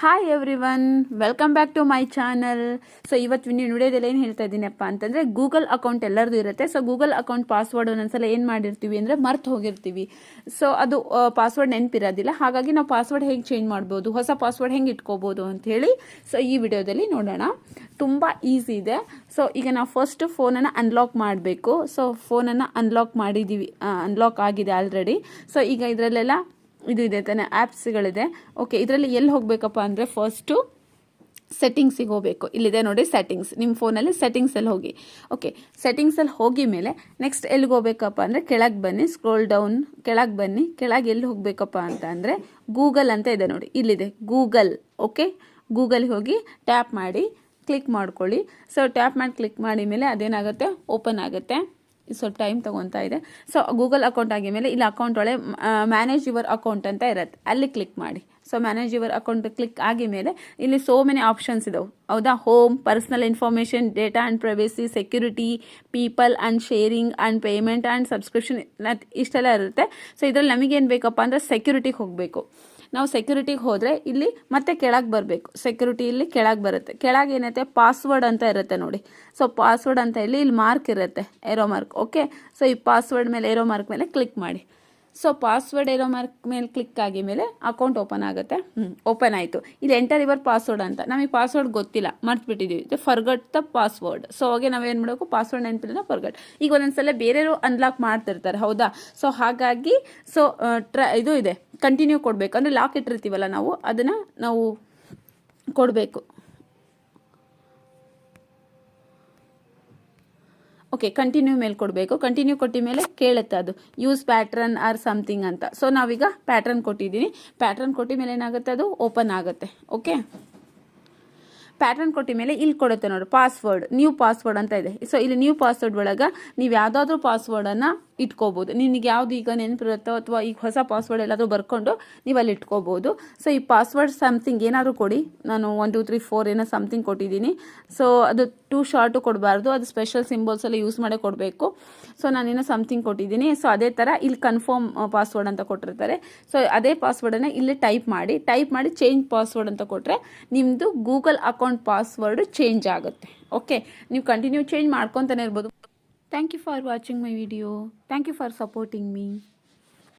Hi everyone welcome back to my channel so ಇವತ್ತು ನೀವು ವಿಡಿಯೋದಲ್ಲಿ ಏನು ಹೇಳ್ತಾ ಇದ್ದೀನಪ್ಪ ಅಂತಂದರೆ ಗೂಗಲ್ ಅಕೌಂಟ್ ಎಲ್ಲರದು ಇರುತ್ತೆ. ಸೊ ಗೂಗಲ್ ಅಕೌಂಟ್ ಪಾಸ್ವರ್ಡ್ ಒಂದೊಂದ್ಸಲ ಏನು ಮಾಡಿರ್ತೀವಿ ಅಂದರೆ ಮರ್ತು ಹೋಗಿರ್ತೀವಿ. ಸೊ ಅದು ಪಾಸ್ವರ್ಡ್ ನೆನಪಿರೋದಿಲ್ಲ. ಹಾಗಾಗಿ ನಾವು ಪಾಸ್ವರ್ಡ್ ಹೇಗೆ ಚೇಂಜ್ ಮಾಡ್ಬೋದು, ಹೊಸ ಪಾಸ್ವರ್ಡ್ ಹೆಂಗೆ ಇಟ್ಕೋಬೋದು ಅಂತ ಹೇಳಿ ಸೊ ಈ ವಿಡಿಯೋದಲ್ಲಿ ನೋಡೋಣ. ತುಂಬ ಈಸಿ ಇದೆ. ಸೊ ಈಗ ನಾವು ಫಸ್ಟ್ ಫೋನನ್ನು ಅನ್ಲಾಕ್ ಮಾಡಬೇಕು. ಸೊ ಫೋನನ್ನು ಅನ್ಲಾಕ್ ಮಾಡಿದ್ದೀವಿ ಅನ್ಲಾಕ್ ಆಗಿದೆ ಆಲ್ರೆಡಿ ಸೊ ಈಗ ಇದರಲ್ಲೆಲ್ಲ ಇದು ಇದೆ, ತಾನೆ ಆ್ಯಪ್ಸ್ಗಳಿದೆ ಓಕೆ ಇದರಲ್ಲಿ ಎಲ್ಲಿ ಹೋಗಬೇಕಪ್ಪ ಅಂದರೆ ಫಸ್ಟು ಸೆಟ್ಟಿಂಗ್ಸಿಗೆ ಹೋಗಬೇಕು. ಇಲ್ಲಿದೆ ನೋಡಿ ಸೆಟ್ಟಿಂಗ್ಸ್ ನಿಮ್ಮ ಫೋನಲ್ಲಿ ಸೆಟ್ಟಿಂಗ್ಸಲ್ಲಿ ಹೋಗಿ. ಓಕೆ ಸೆಟ್ಟಿಂಗ್ಸಲ್ಲಿ ಹೋಗಿ ಮೇಲೆ ನೆಕ್ಸ್ಟ್ ಎಲ್ಲಿಗೆ ಹೋಗ್ಬೇಕಪ್ಪ ಅಂದರೆ ಕೆಳಗೆ ಬನ್ನಿ ಸ್ಕ್ರೋಲ್ ಡೌನ್ ಕೆಳಗೆ ಬನ್ನಿ. ಕೆಳಗೆ ಎಲ್ಲಿ ಹೋಗಬೇಕಪ್ಪ ಅಂತ ಅಂದರೆ ಗೂಗಲ್ ಅಂತ ಇದೆ ನೋಡಿ, ಇಲ್ಲಿದೆ ಗೂಗಲ್ ಓಕೆ ಗೂಗಲ್ಗೆ ಹೋಗಿ ಟ್ಯಾಪ್ ಮಾಡಿ ಕ್ಲಿಕ್ ಮಾಡ್ಕೊಳ್ಳಿ. ಸೊ ಟ್ಯಾಪ್ ಮಾಡಿ ಕ್ಲಿಕ್ ಮಾಡಿ ಮೇಲೆ ಅದೇನಾಗುತ್ತೆ? ಓಪನ್ ಆಗುತ್ತೆ. ಸ್ವಲ್ಪ ಟೈಮ್ ತೊಗೊತಾ ಇದೆ ಸೊ ಗೂಗಲ್ ಅಕೌಂಟ್ ಆಗಿ ಮೇಲೆ ಇಲ್ಲಿ ಅಕೌಂಟ್ ಒಳಗೆ ಮ್ಯಾನೇಜ್ ಯುವರ್ ಅಕೌಂಟ್ ಅಂತ ಇರುತ್ತೆ. ಅಲ್ಲಿ ಕ್ಲಿಕ್ ಮಾಡಿ. So manage your account click ಆಗಿ ಮೇಲೆ ಇಲ್ಲಿ ಸೋ ಮೆನಿ ಆಪ್ಷನ್ಸ್ ಇದಾವೆ. ಹೌದಾ? Home personal information data and privacy security people and sharing and payment and subscription ಇಷ್ಟೆಲ್ಲ ಇರುತ್ತೆ. ಸೊ ಇದರಲ್ಲಿ ನಮಗೇನು ಬೇಕಪ್ಪ ಅಂದರೆ ಸೆಕ್ಯೂರಿಟಿಗೆ ಹೋಗಬೇಕು. ನಾವು ಸೆಕ್ಯೂರಿಟಿಗೆ ಹೋದರೆ ಇಲ್ಲಿ ಮತ್ತೆ ಕೆಳಗೆ ಬರಬೇಕು. ಸೆಕ್ಯೂರಿಟಿ ಇಲ್ಲಿ ಕೆಳಗೆ ಬರುತ್ತೆ. ಕೆಳಗೆ ಏನೈತೆ? ಪಾಸ್ವರ್ಡ್ ಅಂತ ಇರುತ್ತೆ ನೋಡಿ. ಸೊ ಪಾಸ್ವರ್ಡ್ ಅಂತ ಇಲ್ಲಿ ಇಲ್ಲಿ ಮಾರ್ಕ್ ಇರುತ್ತೆ. ಏರೋ ಮಾರ್ಕ್ ಓಕೆ ಸೊ ಈ ಪಾಸ್ವರ್ಡ್ ಮೇಲೆ ಏರೋ ಮಾರ್ಕ್ ಮೇಲೆ ಕ್ಲಿಕ್ ಮಾಡಿ. ಸೊ ಪಾಸ್ವರ್ಡ್ ಇರೋ ಮಾರ್ಕ್ ಮೇಲೆ ಕ್ಲಿಕ್ ಆಗಿ ಮೇಲೆ ಅಕೌಂಟ್ ಓಪನ್ ಆಗುತ್ತೆ. ಹ್ಞೂ ಓಪನ್ ಆಯಿತು. ಇಲ್ಲಿ ಎಂಟರ್ ಇವರ್ ಪಾಸ್ವರ್ಡ್ ಅಂತ. ನಮಗೆ ಪಾಸ್ವರ್ಡ್ ಗೊತ್ತಿಲ್ಲ. ಮರ್ತ್ಬಿಟ್ಟಿದ್ದೀವಿ ಇದು ಫರ್ಗಟ್ ದ ಪಾಸ್ವರ್ಡ್ ಸೊ ನಾವು ನಾವೇನು ಮಾಡಬೇಕು? ಪಾಸ್ವರ್ಡ್ ನೆನಪಿಲ್ಲ ಫರ್ಗಟ್ ಈಗ ಒಂದೊಂದ್ಸಲ ಬೇರೆಯವರು ಅನ್ಲಾಕ್ ಮಾಡ್ತಿರ್ತಾರೆ. ಹೌದಾ? ಸೊ ಹಾಗಾಗಿ ಸೊ ಇದು ಇದೆ. ಕಂಟಿನ್ಯೂ ಕೊಡಬೇಕು. ಅಂದರೆ ಲಾಕ್ ಇಟ್ಟಿರ್ತೀವಲ್ಲ ನಾವು, ಅದನ್ನು ನಾವು ಕೊಡಬೇಕು. ಓಕೆ ಕಂಟಿನ್ಯೂ ಮೇಲೆ ಕೊಡಬೇಕು. ಕಂಟಿನ್ಯೂ ಕೊಟ್ಟ ಮೇಲೆ ಕೇಳುತ್ತೆ ಅದು. ಯೂಸ್ ಪ್ಯಾಟ್ರನ್ ಆರ್ ಸಮಥಿಂಗ್ ಅಂತ. ಸೊ ನಾವೀಗ ಪ್ಯಾಟ್ರನ್ ಕೊಟ್ಟಿದ್ದೀನಿ. ಪ್ಯಾಟ್ರನ್ ಕೊಟ್ಟ ಮೇಲೆ ಏನಾಗುತ್ತೆ ಅದು? ಓಪನ್ ಆಗುತ್ತೆ. ಓಕೆ ಪ್ಯಾಟರ್ನ್ ಕೊಟ್ಟ ಮೇಲೆ ಇಲ್ಲಿ ಕೊಡುತ್ತೆ ನೋಡಿ ಪಾಸ್ವರ್ಡ್ ನ್ಯೂ ಪಾಸ್ವರ್ಡ್ ಅಂತ ಇದೆ. ಸೊ ಇಲ್ಲಿ ನ್ಯೂ ಪಾಸ್ವರ್ಡ್ ಒಳಗೆ ನೀವು ಯಾವುದಾದ್ರೂ ಪಾಸ್ವರ್ಡನ್ನು ಇಟ್ಕೋಬೋದು. ನಿನಗೆ ಯಾವುದು ಈಗ ನೆನಪಿರುತ್ತೋ ಅಥವಾ ಈಗ ಹೊಸ ಪಾಸ್ವರ್ಡ್ ಎಲ್ಲಾದರೂ ಬರ್ಕೊಂಡು ನೀವು ಅಲ್ಲಿ ಇಟ್ಕೋಬೋದು. ಸೊ ಈ ಪಾಸ್ವರ್ಡ್ ಸಮಥಿಂಗ್ ಏನಾದರೂ ಕೊಡಿ. ನಾನು ಒನ್ ಟು ತ್ರೀ ಫೋರ್ ಏನೋ ಸಮಥಿಂಗ್ ಕೊಟ್ಟಿದ್ದೀನಿ. ಸೊ ಅದು ಟೂ ಶಾರ್ಟು ಕೊಡಬಾರ್ದು. ಅದು ಸ್ಪೆಷಲ್ ಸಿಂಬಲ್ಸ್ ಎಲ್ಲ ಯೂಸ್ ಮಾಡೇ ಕೊಡಬೇಕು. ಸೊ ನಾನೇನೋ ಸಮ್ಥಿಂಗ್ ಕೊಟ್ಟಿದ್ದೀನಿ. ಸೊ ಅದೇ ಥರ ಇಲ್ಲಿ ಕನ್ಫರ್ಮ್ ಪಾಸ್ವರ್ಡ್ ಅಂತ ಕೊಟ್ಟಿರ್ತಾರೆ. ಸೊ ಅದೇ ಪಾಸ್ವರ್ಡನ್ನು ಇಲ್ಲಿ ಟೈಪ್ ಮಾಡಿ ಟೈಪ್ ಮಾಡಿ ಚೇಂಜ್ ಪಾಸ್ವರ್ಡ್ ಅಂತ ಕೊಟ್ಟರೆ ನಿಮ್ಮದು ಗೂಗಲ್ ಅಕೌಂಟ್ ಪಾಸ್ವರ್ಡ್ ಚೇಂಜ್ ಆಗುತ್ತೆ. ಓಕೆ ನೀವು ಕಂಟಿನ್ಯೂ ಚೇಂಜ್ ಮಾಡ್ಕೊತಾನೆ ಇರ್ಬೋದು. Thank you for watching my video thank you for supporting me